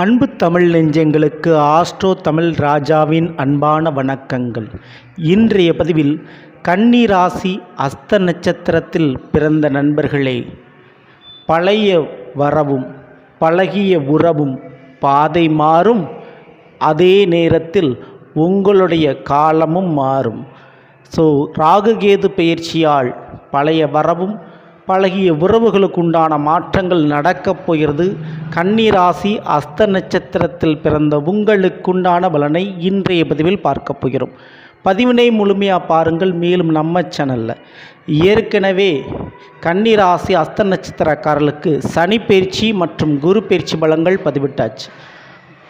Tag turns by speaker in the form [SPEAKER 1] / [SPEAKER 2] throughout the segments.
[SPEAKER 1] அன்பு தமிழ் நெஞ்சங்களுக்கு ஆஸ்ட்ரோ தமிழ் ராஜாவின் அன்பான வணக்கங்கள். இன்றைய பதிவில் கன்னி ராசி அஸ்த நட்சத்திரத்தில் பிறந்த நண்பர்களே பழைய வரவும் பழகிய உறவும் பாதை மாறும் அதே நேரத்தில் உங்களுடைய காலமும் மாறும். ஸோ ராகுகேது பயிற்சியால் பழைய வரவும் பழகிய உறவுகளுக்கு உண்டான மாற்றங்கள் நடக்கப் போகிறது. கன்னிராசி அஸ்த நட்சத்திரத்தில் பிறந்த உங்களுக்குண்டான பலனை இன்றைய பதிவில் பார்க்க போகிறோம். பதிவினை முழுமையாக பாருங்கள் மேலும் நம்ம சேனலில் ஏற்கனவே கன்னிராசி அஸ்த நட்சத்திரக்காரர்களுக்கு சனி பயிற்சி மற்றும் குரு பயிற்சி பலங்கள் பதிவிட்டாச்சு.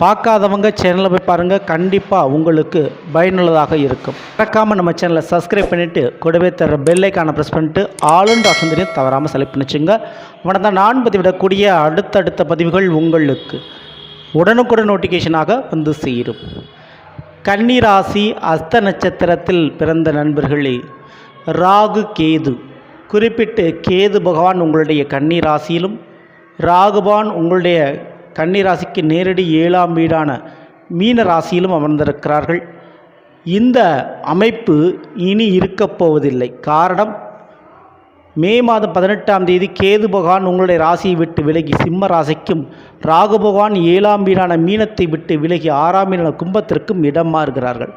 [SPEAKER 1] பார்க்காதவங்க சேனலை போய் பாருங்கள் கண்டிப்பாக உங்களுக்கு பயனுள்ளதாக இருக்கும். மறக்காமல் நம்ம சேனலை சப்ஸ்கிரைப் பண்ணிவிட்டு கூடவே தர பெல்லைக்கான ப்ரெஸ் பண்ணிட்டு ஆளுன்ற ஆப்ஷன் தெரியும் தவறாமல் செலக்ட் பண்ணிச்சுங்க. உடனே நான் பதிவிடக்கூடிய அடுத்தடுத்த பதிவுகள் உங்களுக்கு உடனுக்குடன் நோட்டிஃபிகேஷனாக வந்து சேரும். கன்னிராசி அஸ்த நட்சத்திரத்தில் பிறந்த நண்பர்களே ராகு கேது. குறிப்பிட்டு கேது பகவான் உங்களுடைய கன்னி ராசியிலும் ராகுபான் உங்களுடைய கன்னிராசிக்கு நேரடி ஏழாம் வீடான மீன ராசியிலும் அமர்ந்திருக்கிறார்கள். இந்த அமைப்பு இனி இருக்கப் போவதில்லை. காரணம் மே மாதம் பதினெட்டாம் தேதி கேது பகவான் உங்களுடைய ராசியை விட்டு விலகி சிம்ம ராசிக்கும் ராகு பகவான் ஏழாம் வீடான மீனத்தை விட்டு விலகி ஆறாம் வீடான கும்பத்திற்கும் இடம் மாறுகிறார்கள்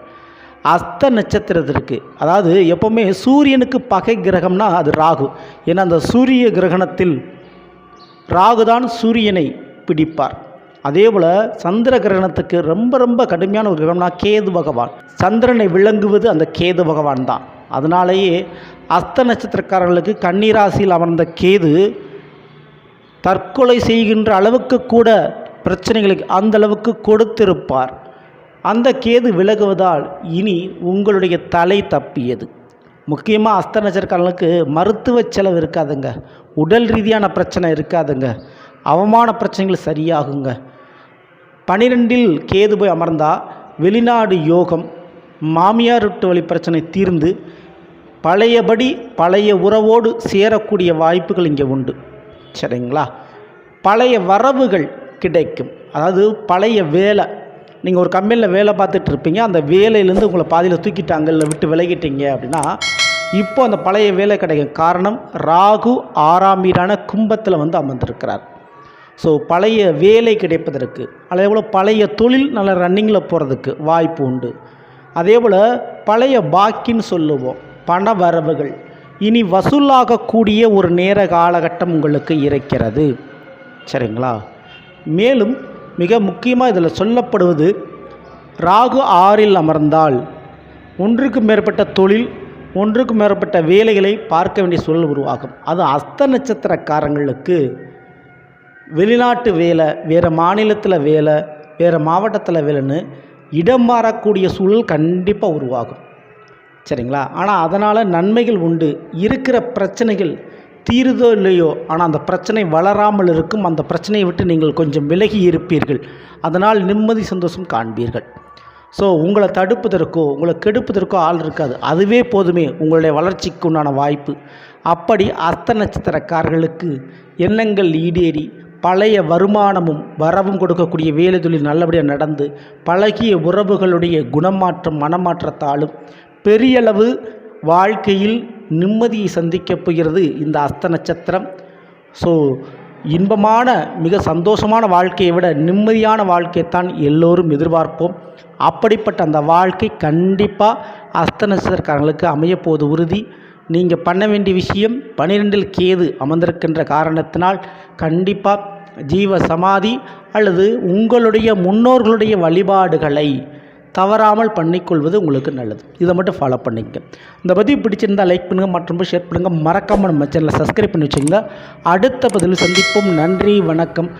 [SPEAKER 1] அஸ்த நட்சத்திரத்திற்கு அதாவது எப்போவுமே சூரியனுக்கு பகை கிரகம்னா அது ராகு. ஏன்னா அந்த சூரிய கிரகணத்தில் ராகுதான் சூரியனை பிடிப்பார் அதே போல் சந்திர கிரகணத்துக்கு ரொம்ப ரொம்ப கடுமையான ஒரு கிரகம்னா கேது பகவான். சந்திரனை விளங்குவது அந்த கேது பகவான் தான். அதனாலேயே அஸ்த நட்சத்திரக்காரர்களுக்கு கன்னிராசியில் அமர்ந்த கேது தற்கொலை செய்கின்ற அளவுக்கு கூட பிரச்சனைகளுக்கு அந்த அளவுக்கு கொடுத்திருப்பார். அந்த கேது விலகுவதால் இனி உங்களுடைய தலை தப்பியது. முக்கியமாக அஸ்த நட்சத்திரக்காரர்களுக்கு மருத்துவ செலவு இருக்காதுங்க. உடல் ரீதியான பிரச்சனை இருக்காதுங்க. அவமான பிரச்சனைகள் சரியாகுங்க. பனிரெண்டில் கேது போய் அமர்ந்தால் வெளிநாடு யோகம் மாமியார் விட்டு வழி பிரச்சனை தீர்ந்து பழையபடி பழைய உறவோடு சேரக்கூடிய வாய்ப்புகள் இங்கே உண்டு. சரிங்களா? பழைய வரவுகள் கிடைக்கும். அதாவது பழைய வேலை. நீங்கள் ஒரு கம்பெனியில் வேலை பார்த்துட்டு இருப்பீங்க. அந்த வேலையிலேருந்து உங்களை பாதியில் தூக்கிட்டாங்க இல்லை விட்டு விலகிட்டீங்க அப்படின்னா இப்போ அந்த பழைய வேலை கிடைக்கும். காரணம் ராகு ஆறாம் வீடான கும்பத்தில் வந்து அமர்ந்திருக்கிறார். ஸோ பழைய வேலை கிடைப்பதற்கு அதே போல் பழைய தொழில் நல்ல ரன்னிங்கில் போகிறதுக்கு வாய்ப்பு உண்டு. அதே போல் பழைய பாக்கின்னு சொல்லுவோம் பண வரவுகள். இனி வசூலாகக்கூடிய ஒரு நேர காலகட்டம் உங்களுக்கு இருக்கிறது. சரிங்களா? மேலும் மிக முக்கியமாக இதில் சொல்லப்படுவது ராகு ஆறில் அமர்ந்தால் ஒன்றுக்கு மேற்பட்ட தொழில் ஒன்றுக்கு மேற்பட்ட வேலைகளை பார்க்க வேண்டிய சூழல் உருவாகும். அது அஸ்த நட்சத்திரக்காரங்களுக்கு வெளிநாட்டு வேலை வேறு மாநிலத்தில் வேலை வேறு மாவட்டத்தில் வேலைன்னு இடம் மாறக்கூடிய சூழல் கண்டிப்பாக உருவாகும். சரிங்களா? ஆனால் அதனால் நன்மைகள் உண்டு. இருக்கிற பிரச்சனைகள் தீருதோ இல்லையோ ஆனால் அந்த பிரச்சனை வளராமல் இருக்கும். அந்த பிரச்சனையை விட்டு நீங்கள் கொஞ்சம் விலகி இருப்பீர்கள். அதனால் நிம்மதி சந்தோஷம் காண்பீர்கள். ஸோ உங்களை தடுப்பதற்கோ உங்களை கெடுப்பதற்கோ ஆள் இருக்காது. அதுவே போதுமே உங்களுடைய வளர்ச்சிக்கு உண்டான வாய்ப்பு. அப்படி அஸ்த நட்சத்திரக்காரர்களுக்கு எண்ணங்கள் ஈடேறி பழைய வருமானமும் வரவும் கொடுக்கக்கூடிய வேலை தொழில் நல்லபடியாக நடந்து பழகிய உறவுகளுடைய குணமாற்றம் மனமாற்றத்தாலும் பெரியளவு வாழ்க்கையில் நிம்மதியை சந்திக்கப் போகிறது இந்த அஸ்த நட்சத்திரம். ஸோ இன்பமான மிக சந்தோஷமான வாழ்க்கையை விட நிம்மதியான வாழ்க்கையைத்தான் எல்லோரும் எதிர்பார்ப்போம். அப்படிப்பட்ட அந்த வாழ்க்கை கண்டிப்பாக அஸ்த நட்சத்திரக்காரங்களுக்கு அமையப்போவது உறுதி. நீங்கள் பண்ண வேண்டிய விஷயம் பனிரெண்டில் கேது அமர்ந்திருக்கின்ற காரணத்தினால் கண்டிப்பாக ஜீவ சமாதி அல்லது உங்களுடைய முன்னோர்களுடைய வழிபாடுகளை தவறாமல் பண்ணிக்கொள்வது உங்களுக்கு நல்லது. இதை மட்டும் ஃபாலோ பண்ணிக்கங்க. இந்த பதிவு பிடிச்சிருந்தால் லைக் பண்ணுங்கள் மற்றும் ஷேர் பண்ணுங்கள் மறக்காமல் நம்ம சேனலை சப்ஸ்கிரைப் பண்ணி வச்சுங்க அடுத்த பதிவில் சந்திப்போம். நன்றி வணக்கம்.